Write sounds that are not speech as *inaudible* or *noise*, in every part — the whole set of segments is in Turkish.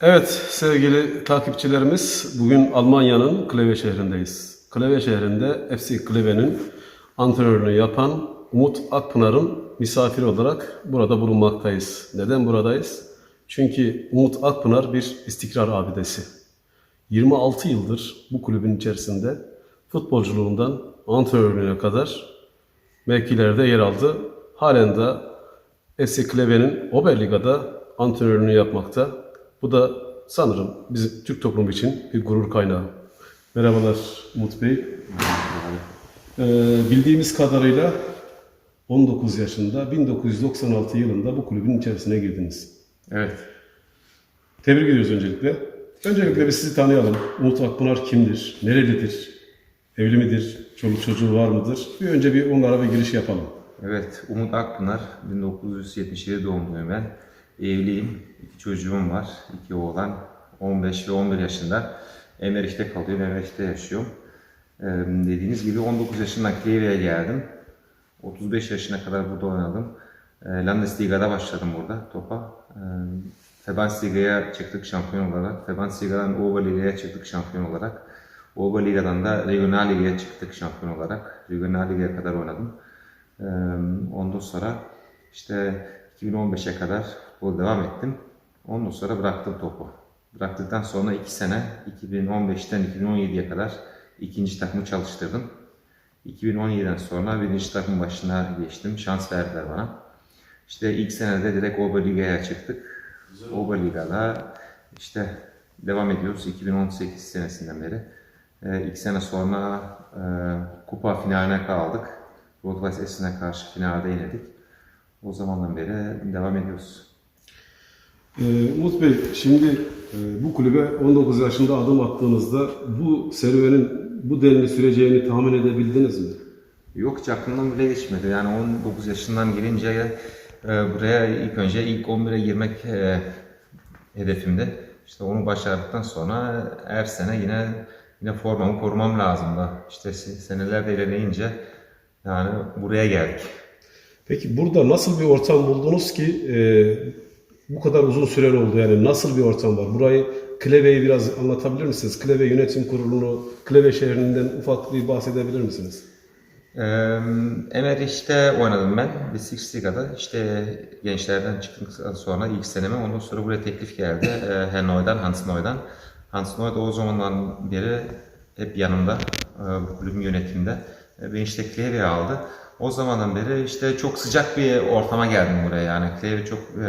Evet sevgili takipçilerimiz bugün Almanya'nın Kleve şehrindeyiz. Kleve şehrinde FC Kleve'nin antrenörünü yapan Umut Akpınar'ın misafiri olarak burada bulunmaktayız. Neden buradayız? Çünkü Umut Akpınar bir istikrar abidesi. 26 yıldır bu kulübün içerisinde futbolculuğundan antrenörlüğüne kadar mevkilerde yer aldı. Halen de FC Kleve'nin Oberliga'da antrenörlüğünü yapmakta. Bu da sanırım bizim Türk toplumu için bir gurur kaynağı. Merhabalar Umut Bey. Ee, bildiğimiz kadarıyla 19 yaşında 1996 yılında bu kulübün içerisine girdiniz. Evet. Tebrik ediyoruz öncelikle. Öncelikle bir sizi tanıyalım. Umut Akpınar kimdir? Nerelidir? Evli midir? Çoluk çocuğu var mıdır? Bir önce bir onlara bir giriş yapalım. Evet. Umut Akpınar. 1977 doğumluyum ben. Evliyim. İki çocuğum var. İki oğlan. 15 ve 11 yaşında. Emeriş'te kalıyorum. Emeriş'te yaşıyorum. Ee, dediğiniz gibi 19 yaşından Kiev'e geldim. 35 yaşına kadar burada oynadım. Ee, Landesliga'da başladım burada topa. Ee, Verbandsliga'ya çıktık şampiyon olarak. Verbandsliga'dan Oberliga'ya çıktık şampiyon olarak. Oberliga'dan da Regionalliga'ya çıktık şampiyon olarak. Regionalliga'ya kadar oynadım. Ee, ondan sonra işte 2015'e kadar futbol devam ettim. Ondan sonra bıraktım topu. Bıraktıktan sonra 2 sene 2015'ten 2017'ye kadar ikinci takımı çalıştırdım. 2017'den sonra birinci takım başına geçtim. Şans verdiler bana. İşte ilk senede direkt Oberliga'ya çıktık. Oberliga'da işte devam ediyoruz 2018 senesinden beri. Ee, ilk sene sonra e, kupa finaline kaldık. Rot-Weiss Essen'e karşı finalde yenildik. O zamandan beri devam ediyoruz. Ee, Umut Bey, şimdi e, bu kulübe 19 yaşında adım attığınızda bu serüvenin bu denli süreceğini tahmin edebildiniz mi? Yok hiç aklımdan bile geçmedi. Yani 19 yaşından gelince e, buraya ilk önce ilk 11'e girmek e, hedefimdi. İşte onu başardıktan sonra her sene yine yine formamı korumam lazımdı. İşte se- seneler de ilerleyince yani buraya geldik. Peki burada nasıl bir ortam buldunuz ki e, bu kadar uzun süren oldu yani nasıl bir ortam var? Burayı Kleve'yi biraz anlatabilir misiniz? Kleve Yönetim Kurulu'nu, Kleve şehrinden ufak bir bahsedebilir misiniz? Ee, Emeriş'te oynadım ben. Bundesliga'da. İşte gençlerden çıktıktan sonra ilk seneme ondan sonra buraya teklif geldi. Ee, Hannoi'dan, Hans Neu'dan. Hans da o zamandan beri hep yanımda. e, bu kulübün yönetiminde. E, Beni işte Kleve aldı. O zamandan beri işte çok sıcak bir ortama geldim buraya yani. Kleve çok e,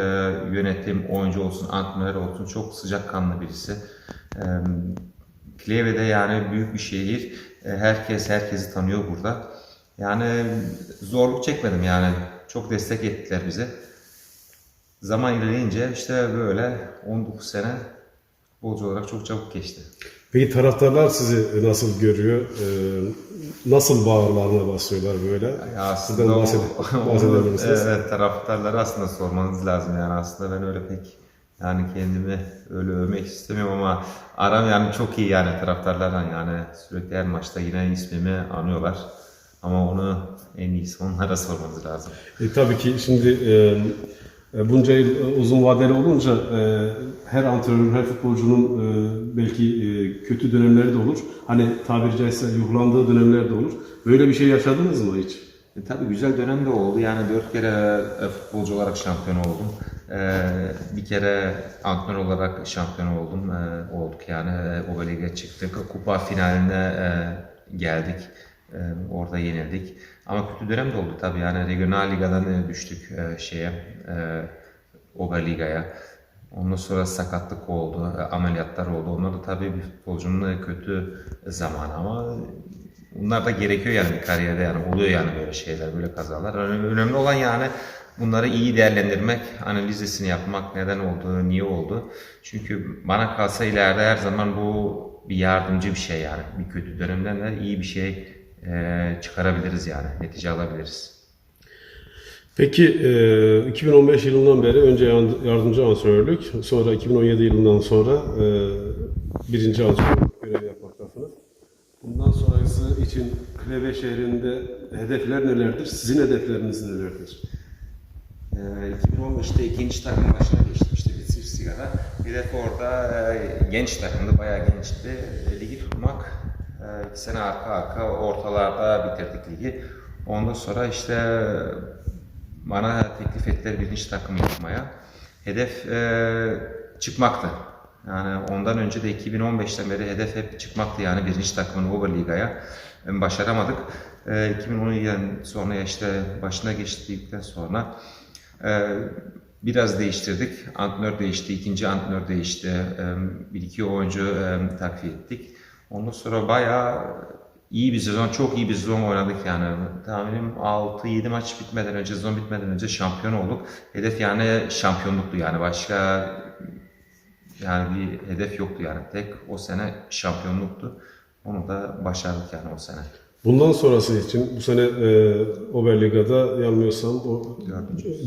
yönetim, oyuncu olsun, antrenör olsun çok sıcakkanlı birisi. E, Kleve'de yani büyük bir şehir. E, Herkes herkesi tanıyor burada. Yani zorluk çekmedim yani. Çok destek ettiler bize. Zaman ilerleyince işte böyle 19 sene futbolcu olarak çok çabuk geçti. Peki taraftarlar sizi nasıl görüyor? E, nasıl bağırlarına basıyorlar böyle? Ya Sizden aslında o- *laughs* bahsede- onu, evet, taraftarları aslında sormanız lazım yani aslında ben öyle pek yani kendimi öyle övmek istemiyorum ama aram yani çok iyi yani taraftarlarla yani sürekli her maçta yine ismimi anıyorlar ama onu en iyisi onlara sormanız lazım. E, tabii ki şimdi e, bunca yıl e, uzun vadeli olunca e, her antrenörün, her futbolcunun e, belki e, kötü dönemleri de olur. Hani tabiri caizse yuhlandığı dönemler de olur. Böyle bir şey yaşadınız mı hiç? E, tabii güzel dönem de oldu. Yani dört kere e, futbolcu olarak şampiyon oldum. E, bir kere antrenör olarak şampiyon oldum. E, olduk yani. E, o lige çıktık. Kupa finaline e, geldik. E, orada yenildik. Ama kötü dönem de oldu tabii. Yani regional ligadan düştük e, şeye. E, Oberliga'ya. Ondan sonra sakatlık oldu, e, ameliyatlar oldu. Onlar da tabii bir futbolcunun kötü zamanı ama bunlar da gerekiyor yani bir kariyerde yani oluyor yani böyle şeyler, böyle kazalar. Önemli, olan yani bunları iyi değerlendirmek, analizesini yapmak, neden oldu, niye oldu. Çünkü bana kalsa ileride her zaman bu bir yardımcı bir şey yani. Bir kötü dönemden de iyi bir şey çıkarabiliriz yani, netice alabiliriz. Peki e, 2015 yılından beri önce yardımcı antrenörlük, sonra 2017 yılından sonra e, birinci antrenörlük görevi yapmaktasınız. Bundan sonrası için Kleve şehrinde hedefler nelerdir? Sizin hedefleriniz nelerdir? Ee, 2015'te ikinci takım başına geçtim işte Bundesliga'da. Bir hedef orada e, genç takımdı, bayağı gençti. E, Ligi tutmak, e, iki sene arka arka ortalarda bitirdik ligi. Ondan sonra işte bana teklif ettiler birinci takım yapmaya. Hedef e, çıkmaktı. Yani ondan önce de 2015'ten beri hedef hep çıkmaktı yani birinci takımın Oberliga'ya. E, Başaramadık. E, 2017'den sonra işte başına geçtikten sonra e, biraz değiştirdik. Antrenör değişti, ikinci antrenör değişti. E, bir iki oyuncu e, takviye ettik. Ondan sonra bayağı iyi bir sezon, çok iyi bir sezon oynadık yani. Tahminim 6-7 maç bitmeden önce, sezon bitmeden önce şampiyon olduk. Hedef yani şampiyonluktu yani. Başka yani bir hedef yoktu yani. Tek o sene şampiyonluktu. Onu da başardık yani o sene. Bundan sonrası için bu sene e, Oberliga'da yanılmıyorsam o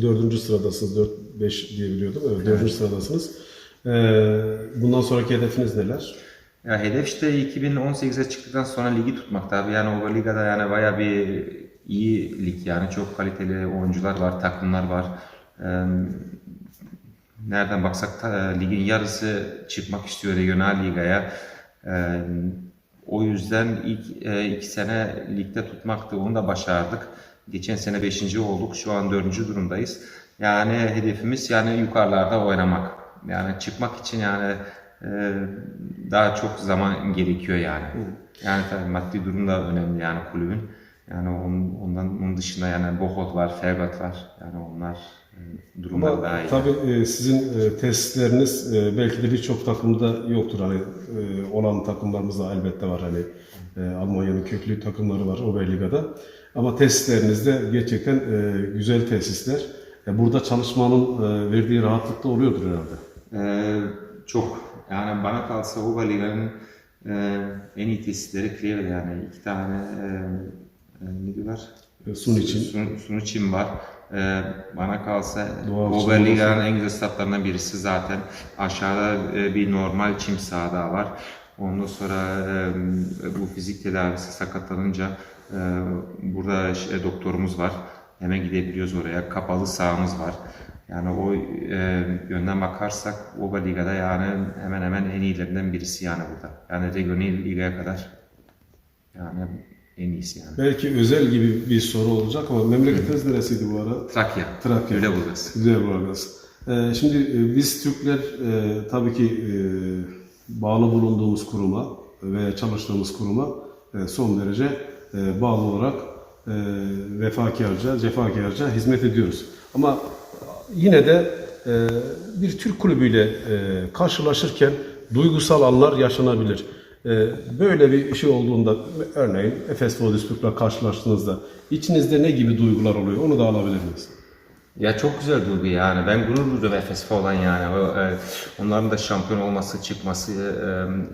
dördüncü sıradasınız. 4-5 diye biliyordum. Evet, dördüncü sıradasınız. E, bundan sonraki hedefiniz neler? Ya hedef işte 2018'e çıktıktan sonra ligi tutmak tabii yani Oberliga'da yani bayağı bir iyi lig yani çok kaliteli oyuncular var, takımlar var. Ee, nereden baksak da, e, ligin yarısı çıkmak istiyor regional ligaya. Ee, o yüzden ilk e, iki sene ligde tutmaktı, onu da başardık. Geçen sene beşinci olduk, şu an dördüncü durumdayız. Yani hedefimiz yani yukarılarda oynamak. Yani çıkmak için yani daha çok zaman gerekiyor yani. Yani tabii maddi durum da önemli yani kulübün. Yani onun, ondan onun dışında yani Bohot var, Ferbat var. Yani onlar e, durumları Ama daha iyi. tabii e, sizin e, tesisleriniz belki de birçok takımda yoktur. Hani olan takımlarımız da elbette var. Hani Almanya'nın köklü takımları var Oberliga'da. Ama tesisleriniz de gerçekten güzel tesisler. Burada çalışmanın verdiği rahatlık da oluyordur herhalde. Ee, çok. Yani bana kalsa Oberliga'nın e, en iyi tesisleri Kleve yani. iki tane e, e, ne diyorlar? E, Sun için. Sun, Sun için var. Ee, bana kalsa Oberliga'nın en güzel statlarından birisi zaten. Aşağıda e, bir normal çim saha daha var. Ondan sonra e, bu fizik tedavisi sakatlanınca e, burada şey, doktorumuz var. Hemen gidebiliyoruz oraya. Kapalı sahamız var. Yani o e, yönden bakarsak Oberliga'da yani hemen hemen en iyilerinden birisi yani burada. Yani regional ligaya kadar yani en iyisi yani. Belki özel gibi bir soru olacak ama memleketiniz neresiydi bu ara? Trakya. Trakya. Lüleburgaz. Güzel burası. Ee, şimdi e, biz Türkler e, tabii ki e, bağlı bulunduğumuz kuruma veya çalıştığımız kuruma e, son derece e, bağlı olarak e, vefakarca, cefakarca hizmet ediyoruz. Ama yine de e, bir Türk kulübüyle e, karşılaşırken duygusal anlar yaşanabilir. E, böyle bir şey olduğunda örneğin Efes Vodüsburg'la karşılaştığınızda içinizde ne gibi duygular oluyor onu da alabilir miyiz? Ya çok güzel duygu yani. Ben gurur duyuyorum Efes falan yani. E, onların da şampiyon olması, çıkması,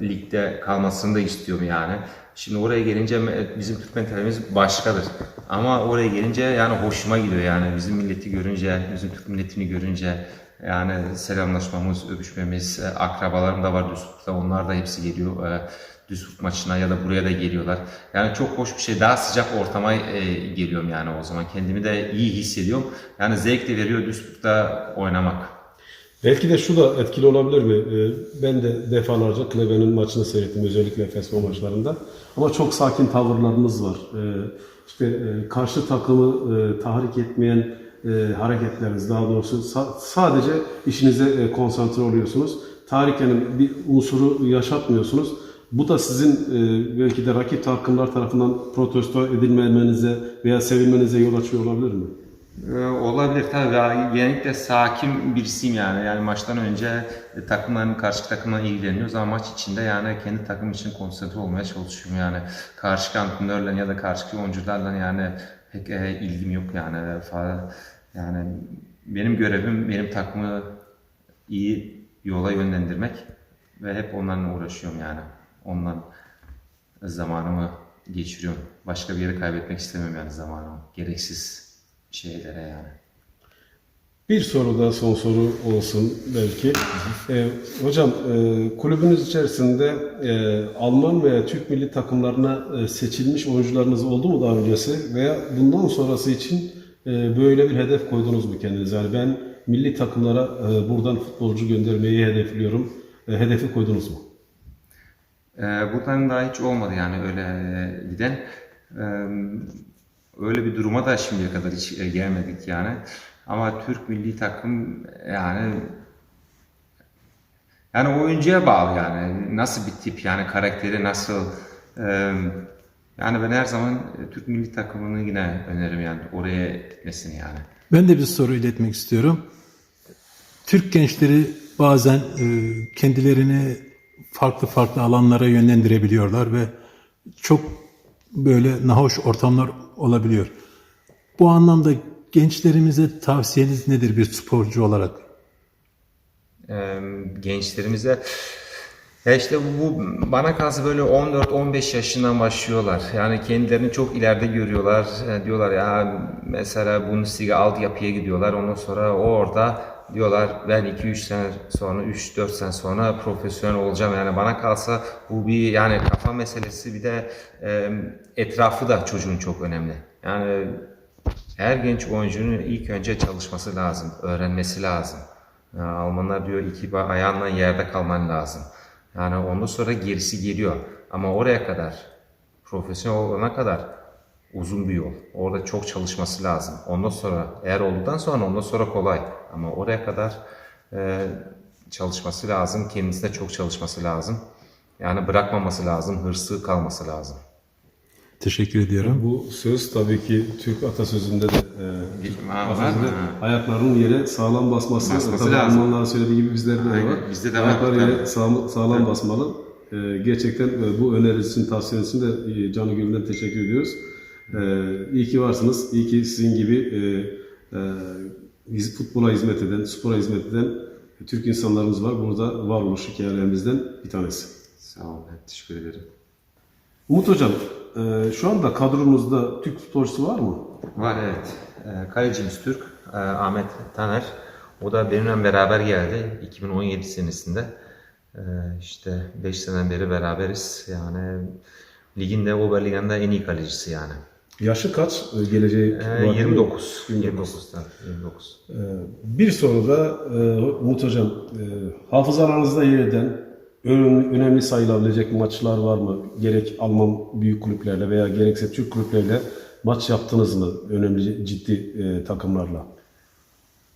e, ligde kalmasını da istiyorum yani. Şimdi oraya gelince bizim Türk mentalimiz başkadır. Ama oraya gelince yani hoşuma gidiyor yani. Bizim milleti görünce, bizim Türk milletini görünce yani selamlaşmamız, öpüşmemiz, e, akrabalarım da var Duisburg'da. Onlar da hepsi geliyor. E, Duisburg maçına ya da buraya da geliyorlar. Yani çok hoş bir şey. Daha sıcak ortama e, geliyorum yani o zaman. Kendimi de iyi hissediyorum. Yani zevk de veriyor Duisburg'da oynamak. Belki de şu da etkili olabilir mi? Ee, Ben de defalarca Klebe'nin maçını seyrettim özellikle Efes maçlarında. Ama çok sakin tavırlarınız var. Ee, İşte e, karşı takımı e, tahrik etmeyen e, hareketleriniz daha doğrusu sa- sadece işinize konsantre oluyorsunuz. Tahrikenin bir unsuru yaşatmıyorsunuz. Bu da sizin belki de rakip takımlar tarafından protesto edilmemenize veya sevilmenize yol açıyor olabilir mi? Ee, olabilir tabii. Genellikle sakin birisiyim yani. Yani maçtan önce e, takımların karşı takımla ilgileniyoruz ama maç içinde yani kendi takım için konsantre olmaya çalışıyorum yani. Karşı antrenörle ya da karşı oyuncularla yani pek e, ilgim yok yani. Yani benim görevim benim takımı iyi yola yönlendirmek ve hep onlarla uğraşıyorum yani. Ondan zamanımı geçiriyorum. Başka bir yere kaybetmek istemiyorum yani zamanımı. Gereksiz şeylere yani. Bir soru da son soru olsun belki. Ee, hocam e, kulübünüz içerisinde e, Alman veya Türk milli takımlarına e, seçilmiş oyuncularınız oldu mu daha öncesi veya bundan sonrası için e, böyle bir hedef koydunuz mu kendinize? Yani ben milli takımlara e, buradan futbolcu göndermeyi hedefliyorum. E, hedefi koydunuz mu? Ee, buradan daha hiç olmadı yani öyle e, giden. Ee, öyle bir duruma da şimdiye kadar hiç e, gelmedik yani. Ama Türk milli takım yani yani oyuncuya bağlı yani. Nasıl bir tip yani karakteri nasıl e, yani ben her zaman e, Türk milli takımını yine öneririm yani oraya gitmesini yani. Ben de bir soru iletmek istiyorum. Türk gençleri bazen e, kendilerini farklı farklı alanlara yönlendirebiliyorlar ve çok böyle nahoş ortamlar olabiliyor. Bu anlamda gençlerimize tavsiyeniz nedir bir sporcu olarak? Gençlerimize ya işte bu bana kalsa böyle 14-15 yaşından başlıyorlar. Yani kendilerini çok ileride görüyorlar. E, diyorlar ya mesela Bundesliga altyapıya gidiyorlar. Ondan sonra o orada diyorlar ben 2-3 sene sonra 3-4 sene sonra profesyonel olacağım. Yani bana kalsa bu bir yani kafa meselesi bir de e, etrafı da çocuğun çok önemli. Yani her genç oyuncunun ilk önce çalışması lazım, öğrenmesi lazım. Ya Almanlar diyor iki ayağınla yerde kalman lazım. Yani ondan sonra gerisi geliyor. Ama oraya kadar, profesyonel olana kadar uzun bir yol. Orada çok çalışması lazım. Ondan sonra, eğer olduktan sonra ondan sonra kolay. Ama oraya kadar e, çalışması lazım. Kendisine çok çalışması lazım. Yani bırakmaması lazım, hırsı kalması lazım. Teşekkür ediyorum. Bu söz tabii ki Türk atasözünde de e, Türk var atasözünde ayaklarının yere sağlam basması, Basması tabii lazım. Almanların söylediği gibi bizlerde de var. bizde de var. Ayaklar Tabii. yere sağlam, sağlam basmalı. E, gerçekten e, bu önerisi için, tavsiyesi için de e, Canı Gül'den teşekkür ediyoruz. E, iyi ki varsınız. İyi ki sizin gibi e, e, futbola hizmet eden, spora hizmet eden Türk insanlarımız var. Burada varoluş hikayelerimizden bir tanesi. Sağ olun, teşekkür ederim. Umut Hocam, e, şu anda kadronuzda Türk futbolcusu var mı? Var evet. Ee, Kalecimiz Türk, e, Ahmet Taner. O da benimle beraber geldi 2017 senesinde. Ee, işte 5 seneden beri beraberiz. Yani ligin de Oberligen'de en iyi kalecisi yani. Yaşı kaç? E, Geleceği mi? 29. 29. 29. tabii, 29. Ee, Bir soru da e, Umut Hocam, e, hafızalarınızda yer eden ön- önemli sayılabilecek maçlar var mı? Gerek Alman büyük kulüplerle veya gerekse Türk kulüplerle maç yaptınız mı? Önemli ciddi e, takımlarla.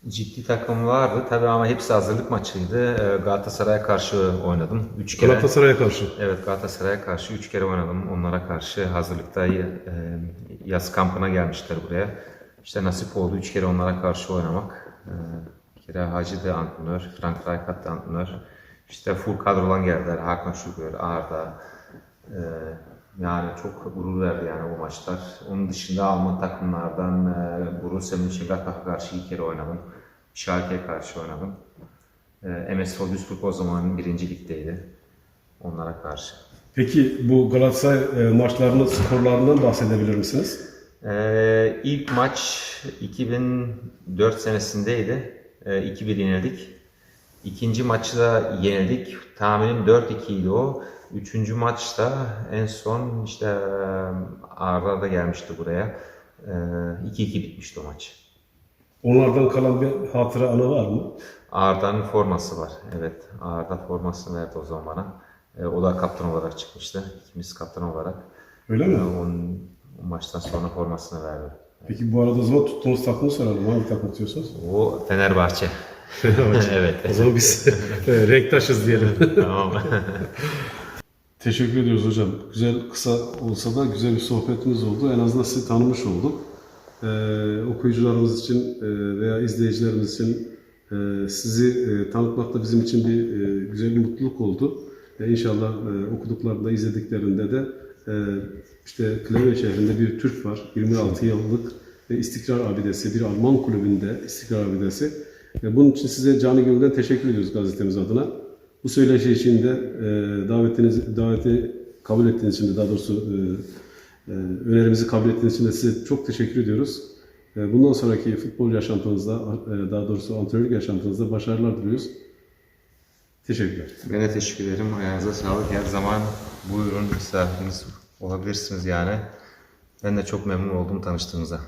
Ciddi takım vardı tabii ama hepsi hazırlık maçıydı. Ee, Galatasaray'a karşı oynadım. 3 kere. Galatasaray'a karşı. Evet Galatasaray'a karşı 3 kere oynadım. Onlara karşı hazırlıkta e, yaz kampına gelmişler buraya. İşte nasip oldu 3 kere onlara karşı oynamak. E, bir kere Hacı da antrenör, Frank Rijkaard da antrenör. İşte full kadrolan geldiler. Hakan Şükür, Arda. E, yani çok gurur verdi yani bu maçlar. Onun dışında Alman takımlardan e, Borussia Mönchengladbach'a karşı iki kere oynadım. Schalke'ye karşı oynadım. E, MS Duisburg o zaman birinci ligdeydi. Onlara karşı. Peki bu Galatasaray e, maçlarının skorlarından bahsedebilir misiniz? Ee, ilk maç 2004 senesindeydi. Ee, 2-1 yenildik. İkinci maçı da yenildik. Tahminim 4-2 idi o. Üçüncü maçta en son işte Arda da gelmişti buraya. Ee, 2-2 bitmişti o maç. Onlardan kalan bir hatıra anı var mı? Arda'nın forması var. Evet, Arda formasını verdi o zaman bana. O da kaptan olarak çıkmıştı. İkimiz kaptan olarak. Öyle mi? Onun, o maçtan sonra formasını verdi. Peki bu arada o zaman tuttuğunuz takımı soralım. Hangi takım tutuyorsunuz? O Fenerbahçe. *laughs* evet. O zaman biz *laughs* renktaşız diyelim. *laughs* tamam. Teşekkür ediyoruz hocam. Güzel, kısa olsa da güzel bir sohbetimiz oldu. En azından sizi tanımış olduk. Ee, okuyucularımız için e, veya izleyicilerimiz için e, sizi e, tanıtmak da bizim için bir e, güzel bir mutluluk oldu. E, inşallah e, okuduklarında, izlediklerinde de e, işte Kleve şehrinde bir Türk var. 26 yıllık ve istikrar abidesi, bir Alman kulübünde istikrar abidesi. E, bunun için size canı gönülden teşekkür ediyoruz gazetemiz adına. Bu söyleşi için de e, davetiniz, daveti kabul ettiğiniz için de daha doğrusu e, e, önerimizi kabul ettiğiniz için de size çok teşekkür ediyoruz. E, bundan sonraki futbol yaşantınızda, e, daha doğrusu antrenörlük yaşantınızda başarılar diliyoruz. Teşekkürler. ben de teşekkür ederim. Ayağınıza sağlık. Her zaman buyurun misafiriniz olabilirsiniz yani. Ben de çok memnun oldum tanıştığınıza.